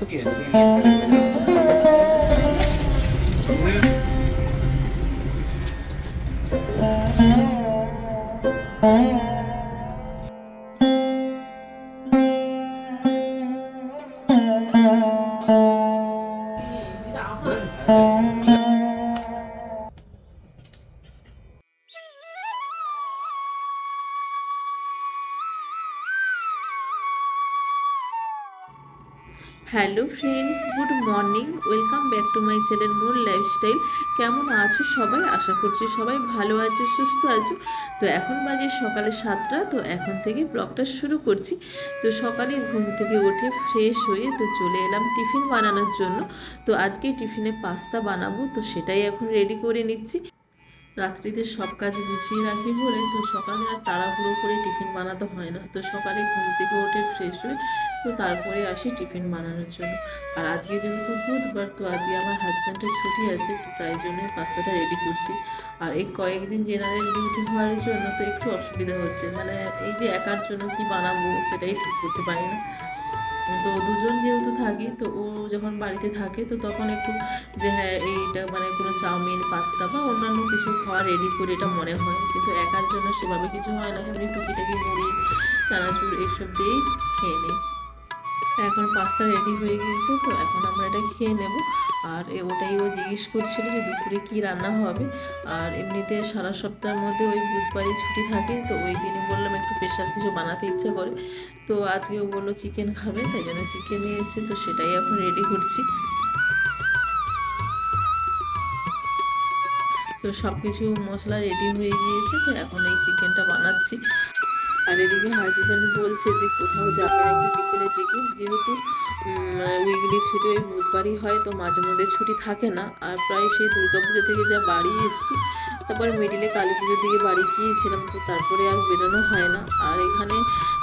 তো কি hello friends, good morning. Welcome back to my channel more lifestyle. কেমন আছো সবাই? আশা করছি সবাই ভালো আছো, সুস্থ আছো। তো এখন বাজে সকালে সাতটা, তো এখন থেকে ব্লগটা শুরু করছি। তো সকালে ঘুম থেকে উঠে ফ্রেশ হয়ে তো চলে এলাম টিফিন বানানোর জন্য। তো আজকে টিফিনে পাস্তা বানাবো, তো সেটাই এখন রেডি করে নিচ্ছি। রাত্রিতে সব কাজ গুছিয়ে রাখি বলে তো সকালে আর তাড়াহুড়ো করে টিফিন বানাতে হয় না। তো সকালে ঘুম থেকে উঠে ফ্রেশ হয়ে তো তারপরে আসি টিফিন বানানোর জন্য। আর আজকে যেহেতু বুধবার, তো আজকে আমার হাজব্যান্ডের ছুটি আছে, তো তাই জন্যই পাস্তাটা রেডি করছি। আর এই কয়েকদিন জেনারেল ডিউটি হওয়ার জন্য তো একটু অসুবিধা হচ্ছে। মানে এই যে একার জন্য কি বানাবো সেটাই ঠিক করতে পারি না। তো দুজন যেহেতু থাকি, তো ও যখন বাড়িতে থাকে, তো তখন একটু যে হ্যাঁ এইটা মানে কোনো চাউমিন, পাস্তা বা অন্যান্য কিছু খাওয়া রেডি করে এটা মনে হয়। কিন্তু একার জন্য সেভাবে কিছু হয় না। এমনি টুকিটাকি মুড়ি, চানাচুর, এইসব দিয়েই খেয়ে নিই। এখন পাস্তা রেডি হয়ে গিয়েছে, তো এখন আমরা এটা খেয়ে নেব। আর ওটাই ও জিজ্ঞেস করছিল যে দুপুরে কি রান্না হবে। আর এমনিতে সারা সপ্তাহের মধ্যে ওই বুধবারই ছুটি থাকে, তো ওই দিনই বললাম একটু স্পেশাল কিছু বানাতে ইচ্ছে করে। তো আজকে ও বলল চিকেন খাবে, তাই জন্য চিকেন নিয়ে এসেছে, তো সেটাই এখন রেডি করছি। তো সব কিছু মশলা রেডি হয়ে গিয়েছে, তো এখন এই চিকেনটা বানাচ্ছি। আর এদিকে হাজব্যান্ড বলছে যে কোথাও যাবে নাকি বিকেলের দিকে। যেহেতু উইকলি ছুটি ওই বুধবারই হয়, তো মাঝে মধ্যে ছুটি থাকে না। আর প্রায় সেই দুর্গাপুজো থেকে যা বাড়ি এসেছি, তারপর মিডিলে কালী পুজোর দিকে বাড়ি গিয়েছিলাম, তো তারপরে আর বেরোনো হয় না। আর এখানে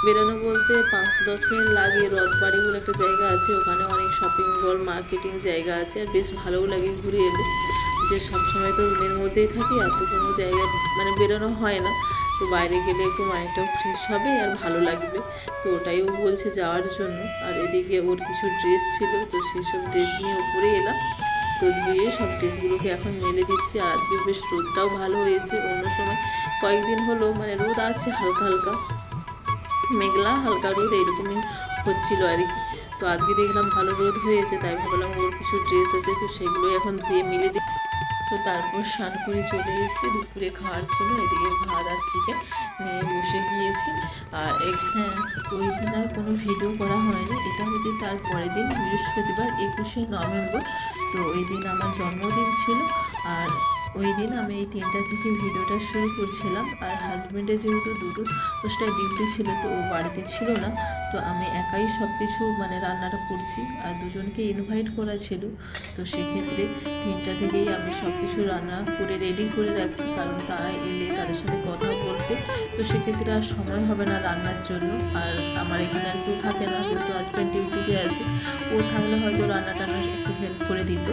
বেরোনো বলতে পাঁচ দশ মিনিট লাগে, রথবাড়ি বলে একটা জায়গা আছে, ওখানে অনেক শপিং মল মার্কেটিং জায়গা আছে, আর বেশ ভালোও লাগে ঘুরে এলে। যে সবসময় তো রুমের মধ্যেই থাকি, আর তো কোনো জায়গায় মানে বেরোনো হয় না। তো বাইরে গেলে একটু মাইন্ডটাও ফ্রেশ হবে আর ভালো লাগবে। তো ওটাই ও বলছে যাওয়ার জন্য। আর এদিকে ওর কিছু ড্রেস ছিল, তো সেসব ড্রেস নিয়ে উপরে এলাম। তো ধুয়ে সব ড্রেসগুলোকে এখন মেলে দিচ্ছি। আর আজকে বেশ রোদটাও ভালো হয়েছে। অন্য সময় কয়েকদিন হলো মানে রোদ আছে হালকা হালকা, মেঘলা হালকা রোদ এইরকমই হচ্ছিল আর কি। তো আজকে দেখলাম ভালো রোদ হয়েছে, তাই ভাবলাম ওর কিছু ড্রেস আছে, তো সেগুলোই এখন ধুয়ে মিলে দিই। তো তারপর স্নান করে চলে এসেছি। দুপুরে খাওয়ার জন্য এদিকে ভাত আর চিকেন নিয়ে বসে গিয়েছি। আর ওই দিন আর কোনো ভিডিও করা হয়নি। এটা হচ্ছে তার পরের দিন বৃহস্পতিবার একুশে নভেম্বর। তো ওই দিন আমার জন্মদিন ছিল। ওই দিন আমি এই তিনটা থেকে ভিডিওটা শুরু করছিলাম। আর হাজব্যান্ডের যেহেতু দুটো দশটা ডিউটি ছিল, তো ও বাড়িতে ছিল না। তো আমি একাই সব কিছু মানে রান্নাটা করছি, আর দুজনকে ইনভাইট করা ছিল। তো সেক্ষেত্রে তিনটা থেকেই আমি সব কিছু রান্না করে রেডি করে রাখছি, কারণ তারা এলে তাদের সাথে কথা বলতে। তো সেক্ষেত্রে আর সময় হবে না রান্নার জন্য, আর আমার এখানে আর কেউ থাকে না, যেহেতু হাজব্যান্ড ডিউটিতে আছে। ও থাকলে হয়তো রান্না টান্না একটু হেল্প করে দিত।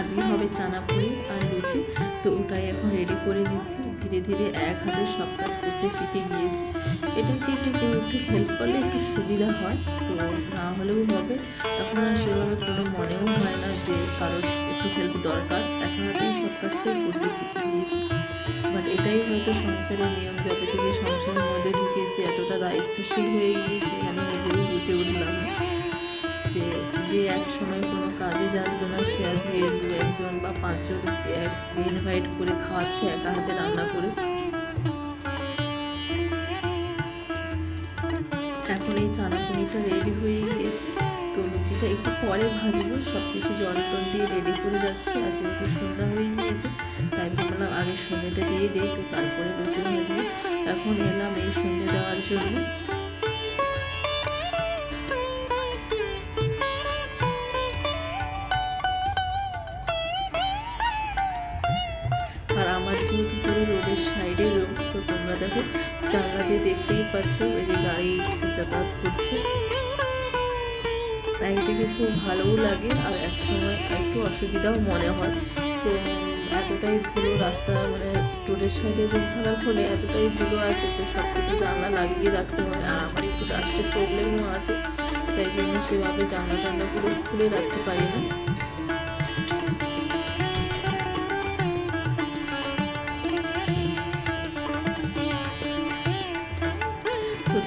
আজকে হবে চানা পুরি আর লুচি। তো ওটাই এখন রেডি করে নিচ্ছি। ধীরে ধীরে এক হাতে সব কাজ করতে শিখে গিয়েছি। এটা কি যে কেউ একটু হেল্প করলে একটু সুবিধা হয়, তো না হলেও হবে। এখন আর সেভাবে কোনো মনেও হয় না যে কারোর একটু হেল্প দরকার। এখন হাতেই সব কাজটাই করতে শিখে গিয়েছি। বাট এটাই হয়তো সংসারের নিয়ম, যবে থেকে সংসারের মধ্যে ঢুকেছি, এতটা দায়িত্বশীল হয়ে গিয়েছি, আমি নিজেই বা পাঁচজন ইনভাইট করে খাওয়াচ্ছে, একা হাতে রান্না করে। এখন এই চানা পনিরটা রেডি হয়ে গিয়েছে। তো লুচিটা একটু পরে ভাজবো সব কিছু জল টল দিয়ে রেডি করে রাখছি। আর যেহেতু সন্ধ্যা হয়ে গিয়েছে, তাই ভাবলাম আগে সন্ধ্যেটা দিয়ে দিই, তো তারপরে লুচি ভাজবো। এখন এলাম এই সন্ধ্যে দেওয়ার জন্য। আমার যেহেতু পুরো রোডের সাইডে রোড, তো তোমরা দেখো জানলা দিয়ে দেখতেই পাচ্ছ ওই যে গাড়ি যাতায়াত করছে। তাই থেকে খুব ভালোও লাগে আর এক সময় একটু অসুবিধাও মনে হয়। তো এতটাই ধুলো রাস্তা মানে রোডের সাইডে রোড থাকার ফলে এতটাই ধুলো আছে, তো সব কিছু জানলা লাগিয়ে রাখতে হয় আর আমার একটু ডাস্টের প্রবলেমও আছে, তাই জন্য সেভাবে জানলা টান্নাগুলো খুলে রাখতে পারি না।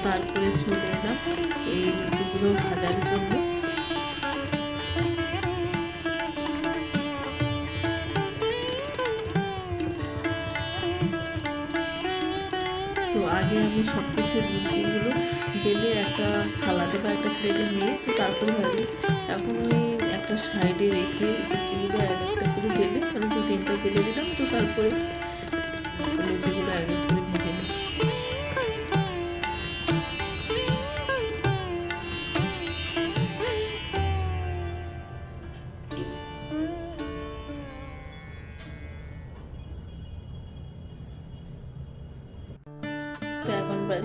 তারপরে চলে এলাম এই লুচিগুলো ভাজার জন্য। তো আগে আমি সব কিছু লুচিগুলো বেলে একটা থালাতে বা একটা প্লেটে নিয়ে তো তারপরে ভাজি। এখন ওই একটা সাইডে রেখে লুচিগুলো এক একটা করে বেলে, আমি দু তিনটা বেলে দিলাম, তো তারপরে লুচিগুলো এক এক করে ভেজে নিই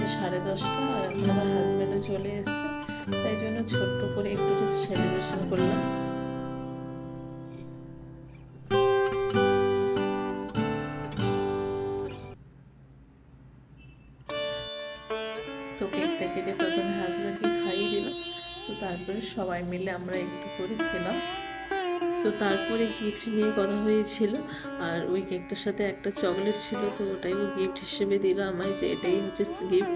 বাজে সাড়ে দশটা আমার হাজব্যান্ডও চলে এসছে, তাই জন্য ছোট্ট করে একটু জাস্ট সেলিব্রেশন করলাম। কেটে খাইয়ে তো তারপরে সবাই মিলে আমরা একটু করে খেলাম। তো তারপরে গিফট নিয়ে কথা হয়েছিল। আর ওই কেকটার সাথে একটা চকলেট ছিল, তো ওটাই ও গিফট হিসেবে দিল আমায় যে এটাই হচ্ছে গিফট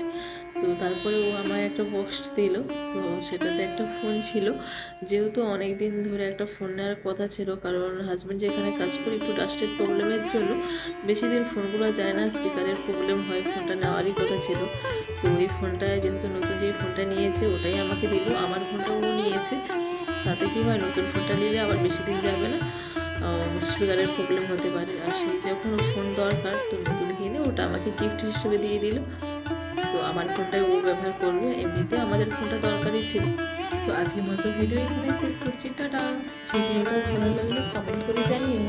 তো তারপরে ও আমায় একটা বক্স দিল, তো সেটাতে একটা ফোন ছিল। যেহেতু অনেক দিন ধরে একটা ফোন নেওয়ার কথা ছিল, কারণ হাজব্যান্ড যেখানে কাজ করে একটু ডাস্টের প্রবলেমের জন্য বেশি দিন ফোনগুলো যায় না স্পিকারের প্রবলেম হয় ফোনটা নেওয়ারই কথা ছিল। তো এই ফোনটা যেহেতু নতুন যে ফোনটা নিয়েছে, ওটাই আমাকে দিল। আমার ফোনটা ও নিয়েছে। তাতে কী হয়, নতুন ফোনটা নিলে আবার বেশি দিন যাবে না। স্পিকারের প্রবলেম হতে পারে। আর সেই যখন ফোন দরকার, তো নতুন কিনে ওটা আমাকে গিফট হিসেবে দিয়ে দিল। তো আমার ফোনটাই ও ব্যবহার করবে। এমনিতে আমাদের ফোনটা দরকারই ছিল। তো আজকের মতো ভিডিও এখানে শেষ করছি। টাটা। ভিডিওটা ভালো লাগলে কমেন্ট করে জানিয়ে